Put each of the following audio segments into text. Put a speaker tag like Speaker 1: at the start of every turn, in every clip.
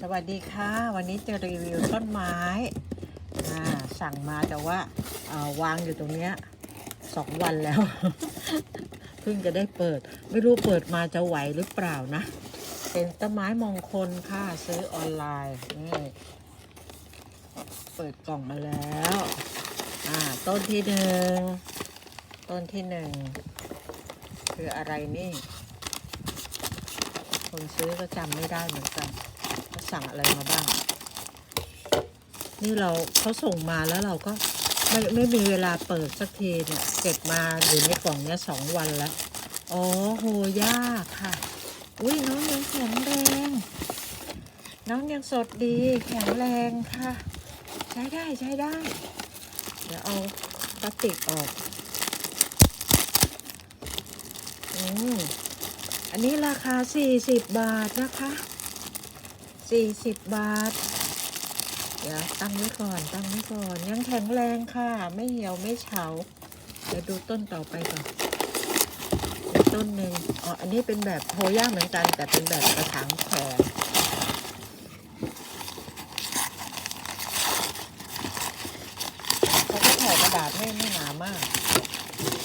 Speaker 1: สวัสดีค่ะ วันนี้จะรีวิวต้นไม้สั่งมาแต่ว่าวางอยู่ตรงเนี้ยสองวันแล้ว เพิ่งจะได้เปิด ไม่รู้เปิดมาจะไหวหรือเปล่านะ เป็นต้นไม้มงคลค่ะ ซื้อออนไลน์นี่เปิดกล่องมาแล้วต้นที่หนึ่งต้นที่หนึ่งคืออะไรนี่ คนซื้อก็จำไม่ได้เหมือนกัน สั่งอะไรมาบ้าง นี่เราเขาส่งมาแล้วเราก็ไม่ไม่มีเวลาเปิดสักทีเนี่ยเก็บมาอยู่ในกล่องเนี้ยสองวันแล้วอ๋อโหย่าค่ะ อุ้ยน้องยังแข็งแรง น้องยังสดดีแข็งแรงค่ะ ใช้ได้ใช้ได้ เดี๋ยวเอาพลาสติกออกอืมอันนี้ราคา 40 บาทนะคะ 40บาท เดี๋ยวตั้งไว้ก่อนตั้งไว้ก่อน ยังแข็งแรงค่ะ ไม่เหี่ยวไม่เฉา เดี๋ยวดูต้นต่อไปก่อนต้นหนึ่งอ๋อ อันนี้เป็นแบบโพย่าเหมือนกัน แต่เป็นแบบกระถางแขวนเขาก็แผ่กระดาษไม่ไม่หนามาก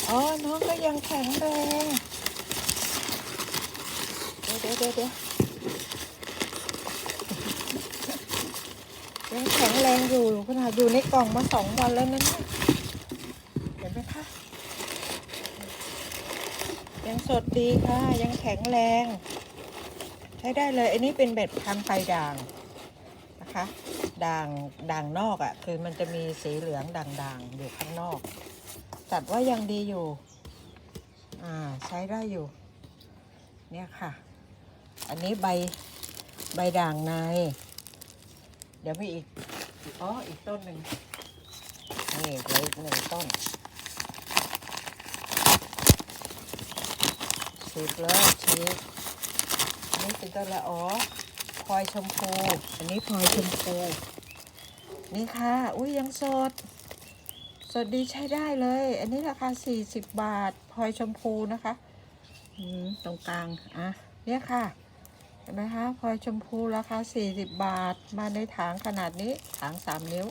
Speaker 1: อ๋อ น้องก็ยังแข็งแรง เดี๋ยวเดี๋ยวเดี๋ยวเดี๋ ยังแข็งแรงอยู่ขนาดอยู่ในกล่องมาสองวันแล้วนะเนี่ยเห็นไหมคะ ยังสดดีค่ะ ยังแข็งแรง ใช้ได้เลย อันนี้เป็นเบ็ดพันไฟด่างนะคะ ด่างด่างนอกอะ่ะ คือมันจะมีสีเหลืองด่างๆอยู่ข้างนอก จัดว่ายังดีอยู่ อ่าใช้ได้อยู่ เนี่ยค่ะ อันนี้ใบใบด่างใน ดี๋ยวมีอีก อ๋อ อีกต้นหนึ่งนี่เหลืออีกหนึ่งต้นฉีกเลยฉีกนนี้เป็นต้นละอ๋อพลอยชมพู อันนี้พลอยชมพู นี่ค่ะ อุ้ยยังสด สดดีใช้ได้เลย อันนี้ราคา 40 บาทพลอยชมพูนะคะอืมตรงกลาง อะ เนี่ยค่ะ นไหมคะพลอยชมพูราคา 40 บาท มาในถางขนาดนี้ถาง3 นิ้ว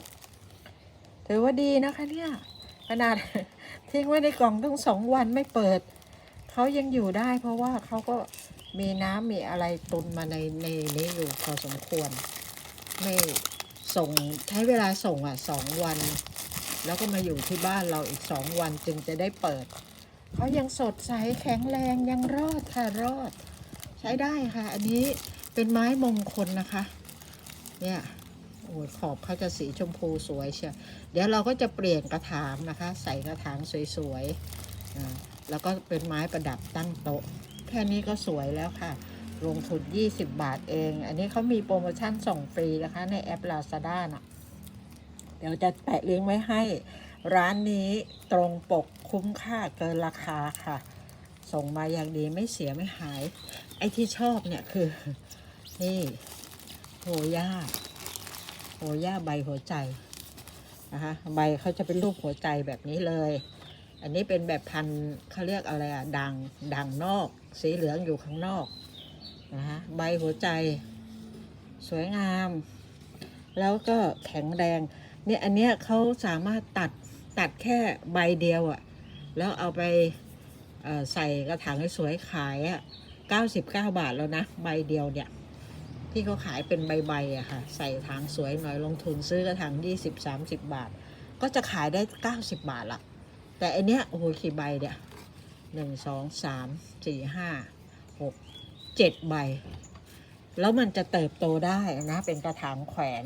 Speaker 1: ถือว่าดีนะคะเนี่ยขนาดทิ้งไว้ในกล่องตั้งสองวันไม่เปิด เขายังอยู่ได้เพราะว่าเขาก็มีน้ำมีอะไรตุนมาในในนี้อยู่พอสมควร ไม่ส่งใช้เวลาส่งอะสองวัน แล้วก็มาอยู่ที่บ้านเราอีกสองวันจึงจะได้เปิด เขายังสดใสแข็งแรงยังรอดค่ะรอด ช้ได้ค่ะ อันนี้เป็นไม้มงคลนะคะ เนี่ยโอ้ยขอบเขาจะสีชมพูสวยเชียวเดี๋ยวเราก็จะเปลี่ยนกระถางนะคะ ใส่กระถางสวยๆแล้วก็เป็นไม้ประดับตั้งโต๊ะ แค่นี้ก็สวยแล้วค่ะ ลงทุน 20 บาทเอง อันนี้เขามีโปรโมชั่นส่งฟรีนะคะ ในแอป Lazada น่ะเดี๋ยวจะแปะลิงก์ไว้ให้ ร้านนี้ตรงปกคุ้มค่าเกินราคาค่ะ ส่งมาอย่างดีไม่เสียไม่หาย ไอ้ที่ชอบเนี่ยคือ นี่โหย่าโหย่าใบหัวใจนะคะใบเขาจะเป็นรูปหัวใจแบบนี้เลย อันนี้เป็นแบบพันธุ์เขาเรียกอะไรอะด่างด่างนอก สีเหลืองอยู่ข้างนอกนะคะใบหัวใจ สวยงาม แล้วก็แข็งแรงเนี่ยอันเนี้ยเขาสามารถตัดตัดแค่ใบเดียวอะแล้วเอาไป ใส่กระถางให้สวยขายอะ99 บาทแล้วนะ ใบเดียวเนี่ย ที่เขาขายเป็นใบๆอะค่ะ ใส่ถางสวยหน่อยลงทุนซื้อกระถาง20-30 บาท ก็จะขายได้ 90 บาทละแต่อันเนี้ยโอ้โหกี่ใบเนี่ยหนึ่งสองสามสี่ห้าหกเจ็ดใบ แล้วมันจะเติบโตได้นะเป็นกระถางแขวน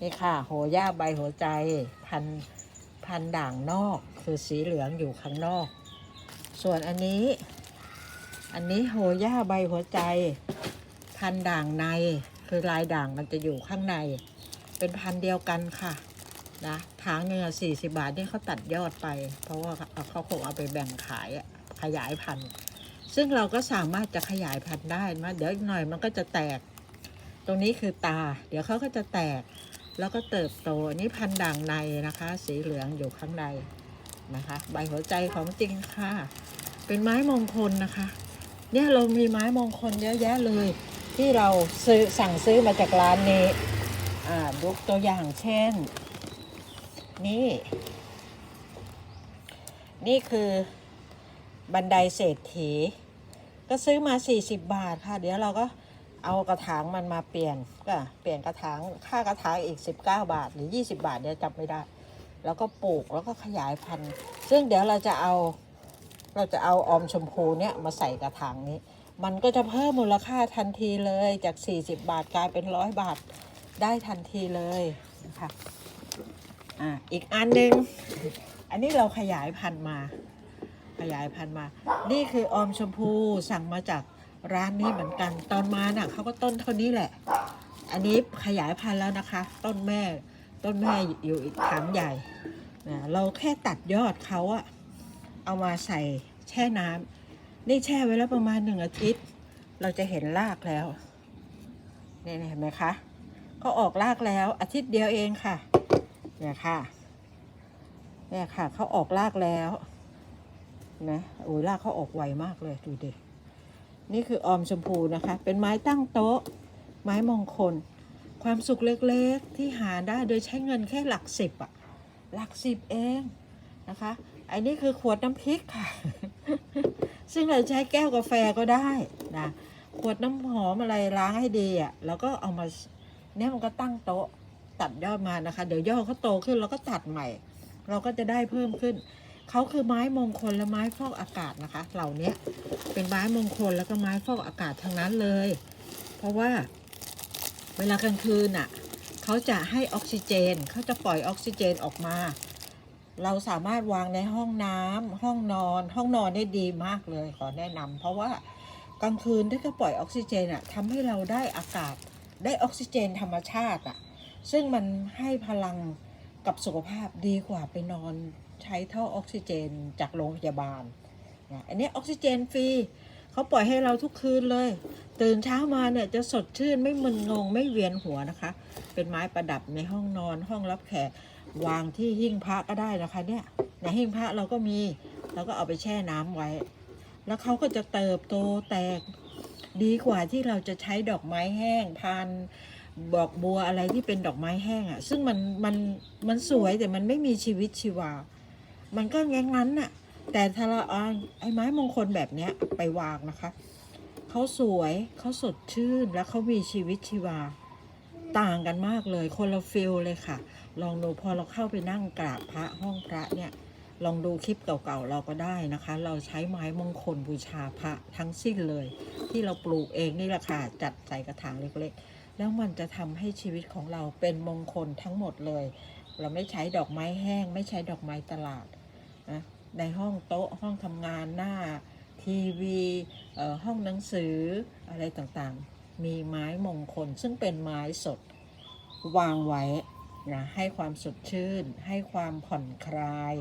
Speaker 1: นี่ค่ะโหย่าใบหัวใจพันพันด่างนอกคือสีเหลืองอยู่ข้างนอก ส่วนอันนี้ อันนี้โหย่าใบหัวใจ พันด่างใน คือลายด่างมันจะอยู่ข้างใน เป็นพันเดียวกันค่ะนะทางเนื้อสี่สิบาทนี่เขาตัดยอดไป เพราะว่าเขาคงเอาไปแบ่งขายขยายพันธุ์ซึ่งเราก็สามารถจะขยายพันธุ์ได้มาเดี๋ยวอีกหน่อยมันก็จะแตก ตรงนี้คือตา เดี๋ยวเขาก็จะแตก แล้วก็เติบโตอันนี้พันด่างในนะคะ สีเหลืองอยู่ข้างใน นะคะ ใบหัวใจของจริงค่ะ เป็นไม้มงคลนะคะ เนี่ยเรามีไม้มงคลเยอะแยะเลย ที่เราซื้อสั่งซื้อมาจากร้านนี้อ่ายกตัวอย่างเช่น นี่ นี่คือบันไดเศรษฐี ก็ซื้อมา 40 บาทค่ะ เดี๋ยวเราก็เอากระถางมันมาเปลี่ยนก็เปลี่ยนกระถางค่ากระถางอีก 19 บาทหรือ 20 บาทเดี๋ยวจำไม่ได้ แล้วก็ปลูกแล้วก็ขยายพันธุ์ ซึ่งเดี๋ยวเราจะเอาเราจะเอาออมชมพูเนี่ยมาใส่กระถางนี้ มันก็จะเพิ่มมูลค่าทันทีเลยจาก 40 บาทกลายเป็นร้อยบาทได้ทันทีเลยนะคะอะอีกอันหนึ่งอันนี้เราขยายพันธุ์มา ขยายพันธุ์มา นี่คือออมชมพูสั่งมาจากร้านนี้เหมือนกัน ตอนมาน่ะเขาก็ต้นเท่านี้แหละ อันนี้ขยายพันธุ์แล้วนะคะ ต้นแม่ ต้นแม่อยู่อีกถังใหญ่นะเราแค่ตัดยอดเขาอะเอามาใส่แช่น้ำนี่แช่ไว้แล้วประมาณหนึ่งอาทิตย์ เราจะเห็นรากแล้วนี่เห็นไหมคะก็ออกรากแล้วอาทิตย์เดียวเองค่ะเนี่ยค่ะเนี่ยค่ะเขาออกรากแล้วนะโอ้ยรากเขาออกไวมากเลยดูดินี่คือออมชมพูนะคะ เป็นไม้ตั้งโต๊ะ ไม้มงคล ความสุขเล็กๆที่หาได้โดยใช้เงินแค่หลักสิบอะหลักสิบเองนะคะไอ้นี่คือขวดน้ำพริกค่ะ ซึ่งเราใช้แก้วกาแฟก็ได้นะขวดน้ำหอมอะไรล้างให้ดีอะแล้วก็เอามาเนี่ยมันก็ตั้งโต๊ะตัดยอดมานะคะ เดี๋ยวยอดเขาโตขึ้นเราก็ตัดใหม่ เราก็จะได้เพิ่มขึ้นเขาคือไม้มงคลและไม้ฟอกอากาศนะคะ เหล่านี้เป็นไม้มงคลแล้วก็ไม้ฟอกอากาศทั้งนั้นเลย เพราะว่า เวลากลางคืนน่ะเขาจะให้ออกซิเจนเขาจะปล่อยออกซิเจนออกมา เราสามารถวางในห้องน้ำห้องนอน ห้องนอนได้ดีมากเลยขอแนะนำเพราะว่ากลางคืนถ้าเขาปล่อยออกซิเจนอะทำให้เราได้อากาศได้ออกซิเจนธรรมชาติอะซึ่งมันให้พลังกับสุขภาพดีกว่าไปนอนใช้ท่อออกซิเจนจากโรงพยาบาลนะอันนี้ออกซิเจนฟรี เขาปล่อยให้เราทุกคืนเลย ตื่นเช้ามาเนี่ยจะสดชื่นไม่มึนงงไม่เวียนหัวนะคะ เป็นไม้ประดับในห้องนอนห้องรับแขกวางที่หิ้งพระก็ได้นะคะเนี่ยในหิ้งพระเราก็มีเราก็เอาไปแช่น้ำไว้ แล้วเขาก็จะเติบโตแตกดีกว่าที่เราจะใช้ดอกไม้แห้งพานดอกบัวอะไรที่เป็นดอกไม้แห้งอะ่ะ ซึ่งมันมันมันสวยแต่มันไม่มีชีวิตชีวา มันก็งั้นงั้นน่ะ แต่ถ้าเราเอาไอ้ไม้มงคลแบบเนี้ยไปวางนะคะเขาสวยเขาสดชื่นและเขามีชีวิตชีวาต่างกันมากเลย คนละฟิลเลยค่ะ ลองดูพอเราเข้าไปนั่งกราบพระห้องพระเนี่ย ลองดูคลิปเก่าๆเราก็ได้นะคะ เราใช้ไม้มงคลบูชาพระทั้งสิ้นเลย ที่เราปลูกเองนี่แหละค่ะ จัดใส่กระถางเล็กๆ แล้วมันจะทำให้ชีวิตของเราเป็นมงคลทั้งหมดเลย เราไม่ใช้ดอกไม้แห้ง ไม่ใช้ดอกไม้ตลาดนะ ในห้องโต๊ะห้องทำงานหน้าทีวีห้องหนังสืออะไรต่างๆ มีไม้มงคล ซึ่งเป็นไม้สดวางไว้นะให้ความสดชื่น ให้ความผ่อนคลาย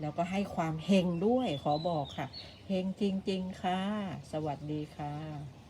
Speaker 1: แล้วก็ให้ความเฮงด้วยขอบอกค่ะเฮงจริง ๆ ค่ะ สวัสดีค่ะ